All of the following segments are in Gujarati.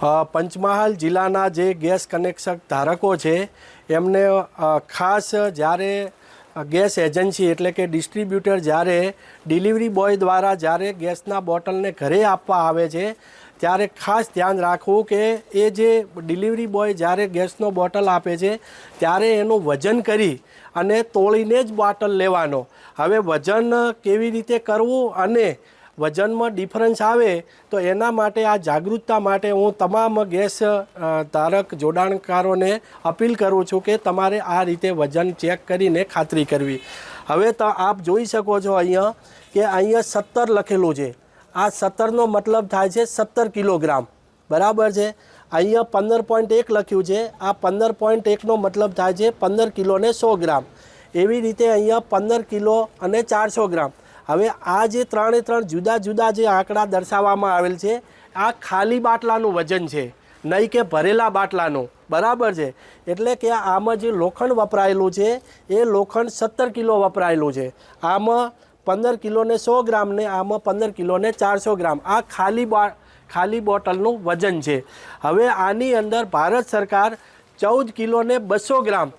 પંચમહાલ જિલ્લાના જે ગેસ કનેક્શન ધારકો છે, એમને ખાસ જ્યારે ગેસ એજન્સી એટલે કે ડિસ્ટ્રીબ્યુટર જ્યારે ડિલિવરી બોય દ્વારા જ્યારે ગેસના બોટલને ઘરે આપવા આવે છે, ત્યારે ખાસ ધ્યાન રાખવું કે એ જે ડિલિવરી બોય જ્યારે ગેસનો બોટલ આપે છે, ત્યારે એનું વજન કરી અને તોડીને જ બોટલ લેવાનો. હવે વજન કેવી રીતે કરવું અને વજનમાં ડિફરન્સ આવે, તો એના માટે આ જાગૃતતા માટે હું તમામ ગેસ તારક જોડાણકારોને અપીલ કરું છું કે તમારે આ રીતે વજન ચેક કરીને ખાતરી કરવી. હવે તો આપ જોઈ શકો છો અહીંયા કે અહીંયા સત્તર લખેલું છે. આ સત્તરનો મતલબ થાય છે સત્તર કિલોગ્રામ. બરાબર છે? અહીંયા પંદર પોઈન્ટ એક લખ્યું છે. આ પંદર પોઈન્ટ એકનો મતલબ થાય છે પંદર કિલોને સો ગ્રામ. એવી રીતે અહીંયા પંદર કિલો અને ચારસો ગ્રામ. હવે આ જે ત્રણે ત્રણ જુદા જુદા જે આંકડા દર્શાવવામાં આવેલ છે, આ ખાલી બાટલાનું વજન છે, નહીં કે ભરેલા બાટલાનું. બરાબર છે? એટલે કે આમાં જે લોખંડ વપરાયેલું છે, એ લોખંડ સત્તર કિલો વપરાયેલું છે. આમાં પંદર કિલોને સો ગ્રામ ને આમાં પંદર કિલોને ચારસો ગ્રામ. આ ખાલી બા, ખાલી બોટલનું વજન છે. હવે આની અંદર ભારત સરકાર ચૌદ કિલોને બસો ગ્રામ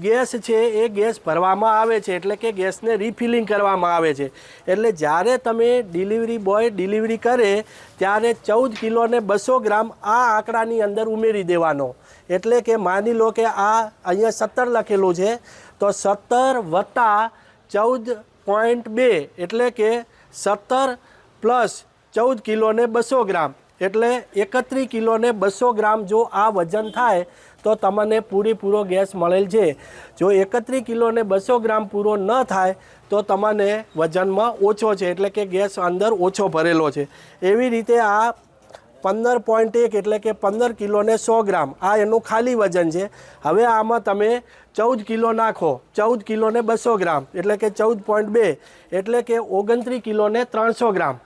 ગેસ છે એ ગેસ ભરવામાં આવે છે એટલે કે ગેસને રિફિલિંગ કરવામાં આવે છે. એટલે જ્યારે તમે ડિલિવરી બોય ડિલિવરી કરે, ત્યારે ચૌદ કિલોને બસો ગ્રામ આ આંકડાની અંદર ઉમેરી દેવાનો. એટલે કે માની લો કે આ અહીંયા સત્તર લખેલું છે, તો સત્તર વત્તા ચૌદ પોઈન્ટ બે એટલે કે સત્તર પ્લસ ચૌદ કિલોને બસો ગ્રામ. એટલે એકત્રીસ કિલોને બસો ગ્રામ જો આ વજન થાય, તો તમને પૂરેપૂરો ગેસ મળેલ છે. જો એકત્રીસ કિલોને બસો ગ્રામ પૂરો ન થાય, તો તમને વજનમાં ઓછો છે, એટલે કે ગેસ અંદર ઓછો ભરેલો છે. એવી રીતે આ પંદર પોઈન્ટ એક એટલે કે પંદર કિલોને સો ગ્રામ, આ એનું ખાલી વજન છે. હવે આમાં તમે ચૌદ કિલો નાખો, ચૌદ કિલોને બસો ગ્રામ, એટલે કે ચૌદ પોઈન્ટ બે, એટલે કે ઓગણત્રીસ કિલોને ત્રણસો ગ્રામ.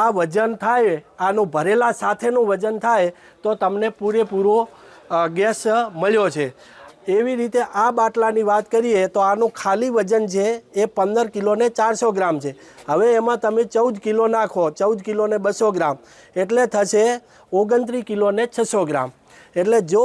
આ વજન થાય, આનું ભરેલા સાથેનું વજન થાય, તો તમને પૂરેપૂરો ગેસ મળ્યો છે. એવી રીતે આ બાટલાની વાત કરીએ, તો આનું ખાલી વજન છે એ પંદર કિલોને ચારસો ગ્રામ છે. હવે એમાં તમે ચૌદ કિલો નાખો, ચૌદ કિલોને બસો ગ્રામ. એટલે થશે ઓગણત્રીસ કિલોને છસો ગ્રામ. એટલે જો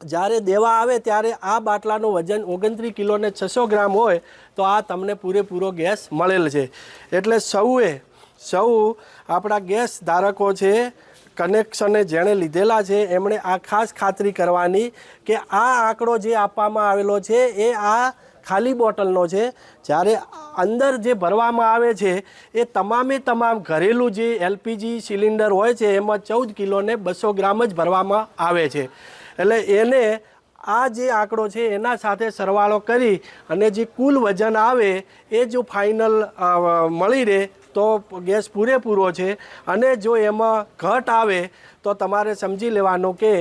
જ્યારે દેવા આવે ત્યારે આ બાટલાનું વજન ઓગણત્રીસ કિલોને છસો ગ્રામ હોય, તો આ તમને પૂરેપૂરો ગેસ મળેલ છે. એટલે સૌએ સૌ આપણા ગેસ ધારકો છે, કનેક્શને જેણે લીધેલા છે, એમણે આ ખાસ ખાતરી કરવાની કે આ આંકડો જે આપવામાં આવેલો છે, એ આ ખાલી બોટલનો છે. જ્યારે અંદર જે ભરવામાં આવે છે, એ તમામે તમામ ઘરેલું જે એલપીજી સિલિન્ડર હોય છે, એમાં ચૌદ કિલોને બસો ગ્રામ જ ભરવામાં આવે છે. એટલે એને આ જે આંકડો છે એના સાથે સરવાળો કરી અને જે કુલ વજન આવે એ જો ફાઇનલ મળી રહે તો ગેસ પૂરેપૂરો છે. અને જો એમાં ઘટ આવે તો તમારે સમજી લેવાનું કે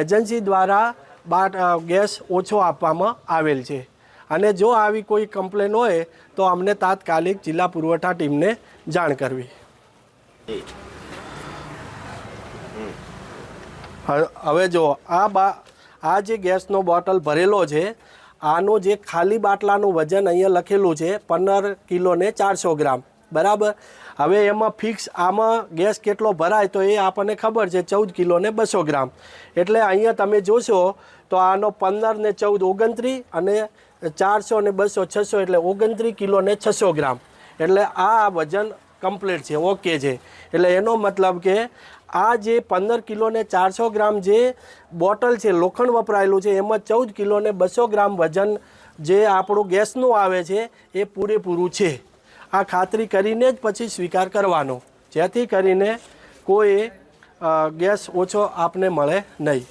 એજન્સી દ્વારા બાટ ગેસ ઓછો આપવામાં આવેલ છે. અને જો આવી કોઈ કમ્પ્લેન હોય તો અમને તાત્કાલિક જિલ્લા પુરવઠા ટીમને જાણ કરવી. હવે જો આ બા આ જે ગેસનો બોટલ ભરેલો છે, આનો જે ખાલી બાટલાનું વજન અહીંયા લખેલું છે, પંદર કિલોને ચારસો ગ્રામ. બરાબર? હવે એમાં ફિક્સ આમાં ગેસ કેટલો ભરાય તો એ આપણને ખબર છે, ચૌદ કિલોને બસો ગ્રામ. એટલે અહીંયા તમે જોશો તો આનો પંદર ને ચૌદ ઓગણત્રીસ અને ચારસો ને બસો છસો એટલે ઓગણત્રીસ કિલો ને છસો ગ્રામ. એટલે આ વજન કમ્પ્લીટ છે, ઓકે છે. એટલે એનો મતલબ કે આ જે પંદર કિલો ને ચારસો ગ્રામ જે બોટલ છે, લોખંડ વપરાયેલું છે, એમાં ચૌદ કિલો ને બસો ગ્રામ વજન જે આપણું ગેસનું આવે છે, એ પૂરેપૂરું છે. આ ખાતરી કરીને જ પછી સ્વીકાર કરવાનો. જેથી કરીને કોઈ ગેસ ઓછો આપને મળે નહીં.